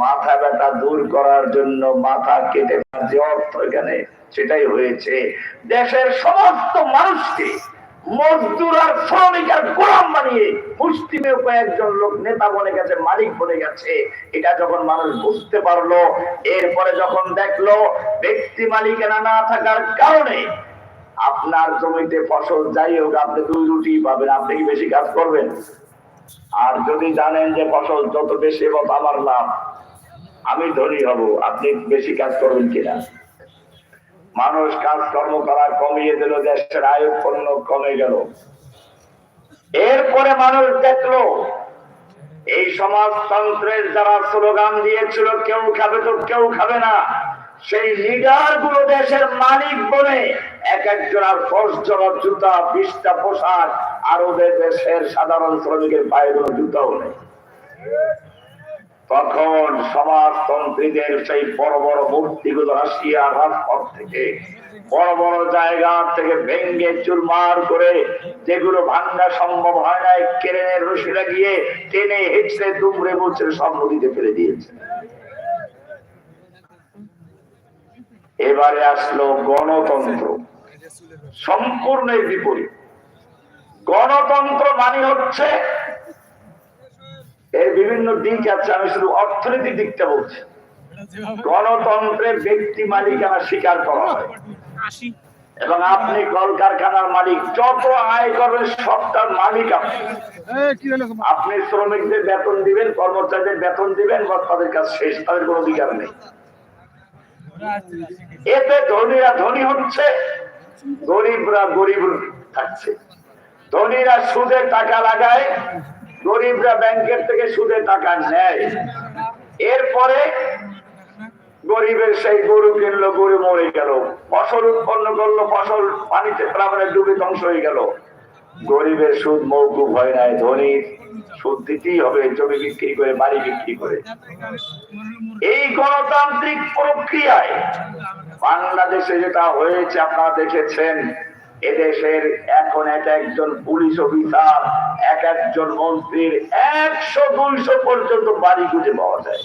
মাথা ব্যথা দূর করার জন্য মাথা কেটে যে অর্থ এখানে, সেটাই হয়েছে। দেশের সমস্ত মানুষকে মজদুর আর শ্রমিক আর গোলাম বানিয়ে মুসলিমের কয়েকজন লোক নেতা বনে গেছে, মালিক বনে গেছে। এটা যখন মানুষ বুঝতে পারল, এরপরে যখন দেখল ব্যক্তি মালিকানা না থাকার কারণে আপনার জমিতে ফসল যাই হোক, আপনি দুই রুটি পাবেন, আপনি কি বেশি কাজ করবেন? আর যদি জানেন যে ফসল যত বেশি তত আমার লাভ। আমি ধনী হব, আপনি বেশি কাজ করবেন কিনা? মানুষ কাজকর্ম করা কমিয়ে দিল, দেশের আয় উৎপন্ন কমে গেল। এরপরে মানুষ দেখল, এই সমাজতন্ত্রের যারা স্লোগান দিয়েছিল, কেউ খাবে তো কেউ খাবে না। সেই লিডারগুলো দেশের মালিক বলে এক একজন আর দশ জনের জুতা, বিশটা পোশাক, আর ওদের দেশের সাধারণ শ্রমিকের কোনো জুতাও নেই। তখন সমাজতন্ত্রীদের সেই বড় বড় মূর্তিগুলো আসিয়া রাজপথ থেকে, বড় বড় জায়গা থেকে ভেঙ্গে চুরমার করে যেগুলো ভাঙ্গা সম্ভব হয় না কেরেনের রশি লাগিয়ে টেনে হেঁচড়ে, দুমড়ে মুচড়ে সব নদীতে ফেলে দিয়েছে। এবারে আসলো গণতন্ত্র। সম্পূর্ণের বিপরীত। গণতন্ত্র মানে হচ্ছে এর বিভিন্ন দিক আছে আমি শুধু অর্থনৈতিক দিকটা বলছি। গণতন্ত্রের ব্যক্তি মালিকানা স্বীকার করা হয়। এবং আপনি কলকারখানার মালিক যত আয় করবেন সবটার মালিক আপনি। আপনি শ্রমিকদের বেতন দিবেন কর্মচারীদের বেতন দিবেন বা তাদের কাজ শেষ তাদের কোনো অধিকার নেই। এতে ধনীরা ধনী হচ্ছে গরিবরা গরিব থাকছে। ধনীরা সুদে টাকা লাগায় গরিবরা ব্যাংকের থেকে সুদে টাকা নেয়। এরপরে গরিবের সেই গরু কিনলো, গরু মরে গেল। ফসল উৎপন্ন করল, ফসল পানিতে প্লাবনে ডুবে ধ্বংস হয়ে গেল। গরিবের সুদ মৌকুব হয় নাই ধনীর সুদ দিতেই হবে, জমি বিক্রি করে, বাড়ি বিক্রি করে। এই গণতান্ত্রিক প্রক্রিয়ায় বাংলাদেশে যেটা হয়েছে, আপনারা দেখেছেন। এদেশের এখন এক একজন পুলিশ অফিসার, এক একজন মন্ত্রীর একশো, দুইশো পর্যন্ত বাড়ি খুঁজে পাওয়া যায়।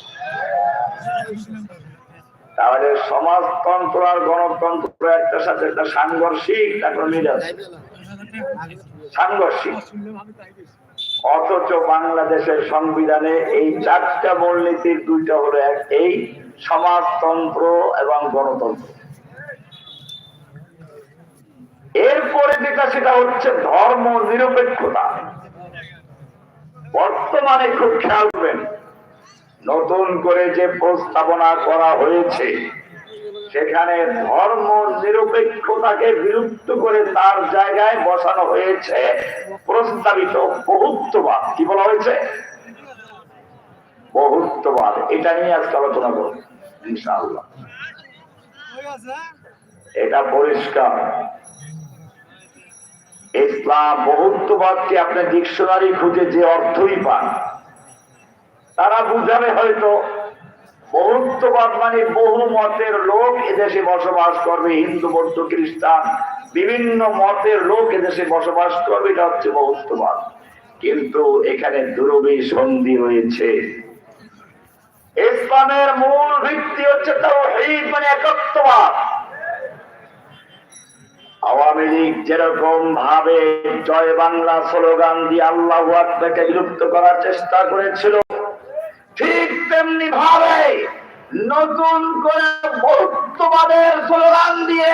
তাহলে সমাজতন্ত্র আর গণতন্ত্র একটা সাথে একটা সাংঘর্ষিক এখন মিল আছে? সাংঘর্ষিক। অথচ বাংলাদেশের সংবিধানে এই চারটা মূলনীতির দুইটা হলো এক, এই সমাজতন্ত্র এবং গণতন্ত্র। এরপরে যেটা সেটা হচ্ছে ধর্ম নিরপেক্ষতা। বর্তমানে খুব খেয়াল করবেন, নতুন করে যে প্রস্তাবনা করা হয়েছে, সেখানে ধর্ম নিরপেক্ষতাকে বিলুপ্ত করে তার জায়গায় বসানো হয়েছে প্রস্তাবিত বহুত্ববাদ। কি বলা হয়েছে? বহুত্ববাদ। এটা নিয়ে আজকে আলোচনা করব, ইনশাআল্লাহ। এটা পরিষ্কার। ইসলাম বহুত্ববাদকে আপনি ডিকশনারি খুঁজে যে অর্থই পান, তারা বুঝাবে হয়তো বহুত্ববাদ মানে বহু মতের লোক এদেশে বসবাস করবে, হিন্দু, বৌদ্ধ, খ্রিস্টান, বিভিন্ন মতের লোক এদেশে বসবাস করবে, এটা হচ্ছে বহুত্ববাদ। কিন্তু এখানে দুরবি সন্ধি রয়েছে। ইসলামের মূল ভিত্তি হচ্ছে তাও মানে একত্ববাদ। আওয়ামী লীগ যেরকম ভাবে জয় বাংলা স্লোগান দিয়ে আল্লাহ থেকে বিলুপ্ত করার চেষ্টা করেছিল, ঠিক তেমনি ভাবে নতুন করে বৌদ্ধবাদের স্লোগান দিয়ে